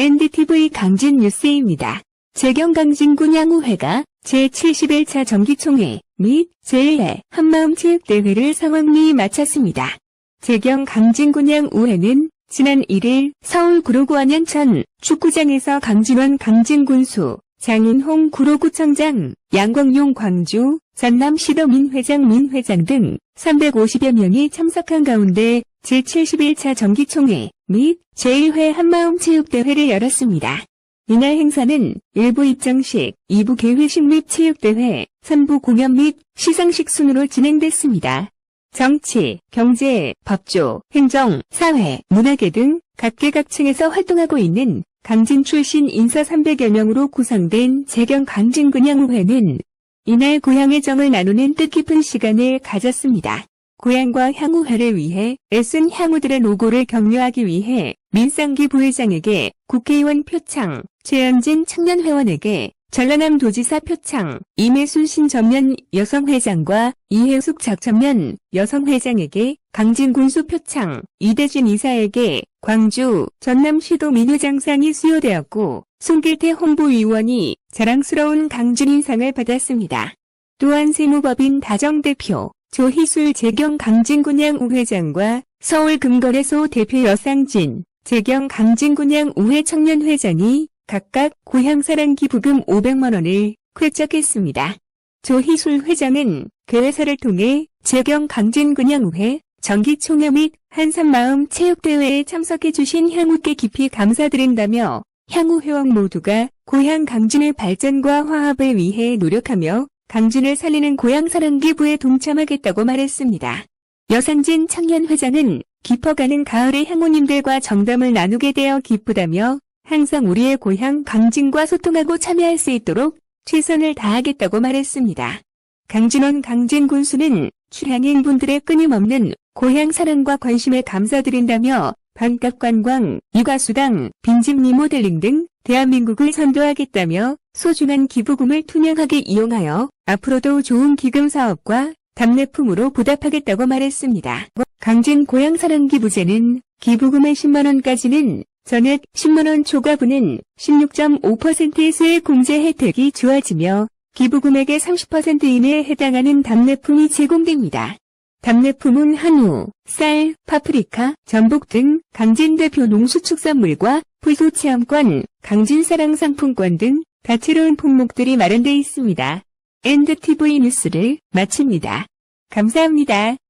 NDTV 강진 뉴스입니다. 재경 강진 군 양우회가 제71차 정기총회 및 제1회 한마음 체육대회를 성황리 마쳤습니다. 재경 강진 군 양우회는 지난 1일 서울 구로구 안양천 축구장에서 강진원 강진군수, 장인홍 구로구청장, 양광용 광주, 전남시도 민 회장 민 회장 등 350여 명이 참석한 가운데 제71차 정기총회 및 제1회 한마음 체육대회를 열었습니다. 이날 행사는 1부 입장식, 2부 개회식 및 체육대회, 3부 공연 및 시상식 순으로 진행됐습니다. 정치, 경제, 법조, 행정, 사회, 문화계 등 각계각층에서 활동하고 있는 강진 출신 인사 300여 명으로 구성된 재경 강진군향우회는 이날 고향의 정을 나누는 뜻깊은 시간을 가졌습니다. 고향과 향후회를 위해 애쓴 향우들의 노고를 격려하기 위해 민상기 부회장에게 국회의원 표창, 최현진 청년회원에게 전라남 도지사 표창, 임혜순 신전면 여성회장과 이혜숙 작전면 여성회장에게 강진군수 표창, 이대진 이사에게 광주 전남시도 민회장상이 수여되었고 송길태 홍보위원이 자랑스러운 강진인상을 받았습니다. 또한 세무법인 다정대표, 조희술 재경 강진군양 우회장과 서울 금거래소 대표 여상진, 재경 강진군양 우회 청년회장이 각각 고향사랑 기 부금 500만원을 쾌적했습니다. 조희술 회장은 개회사를 통해 재경 강진군양 우회 정기총회 및 한산마음 체육대회에 참석해주신 향후께 깊이 감사드린다며 향후 회원 모두가 고향 강진의 발전과 화합을 위해 노력하며 강진을 살리는 고향사랑 기부에 동참하겠다고 말했습니다. 여상진 청년회장은 깊어가는 가을의 향우님들과 정담을 나누게 되어 기쁘다며 항상 우리의 고향 강진과 소통하고 참여할 수 있도록 최선을 다하겠다고 말했습니다. 강진원 강진 군수는 출향인 분들의 끊임없는 고향 사랑과 관심에 감사드린다며 반값 관광, 육아수당, 빈집 리모델링 등 대한민국을 선도하겠다며 소중한 기부금을 투명하게 이용하여 앞으로도 좋은 기금 사업과 답례품으로 보답하겠다고 말했습니다. 강진 고향사랑 기부제는 기부금의 10만원까지는 전액 10만원 초과분은 16.5%의 수액 공제 혜택이 주어지며 기부금액의 30% 이내에 해당하는 답례품이 제공됩니다. 답례품은 한우, 쌀, 파프리카, 전복 등 강진 대표 농수축산물과 풀소 체험권, 강진사랑 상품권 등 다채로운 품목들이 마련되어 있습니다. 엔드TV 뉴스를 마칩니다. 감사합니다.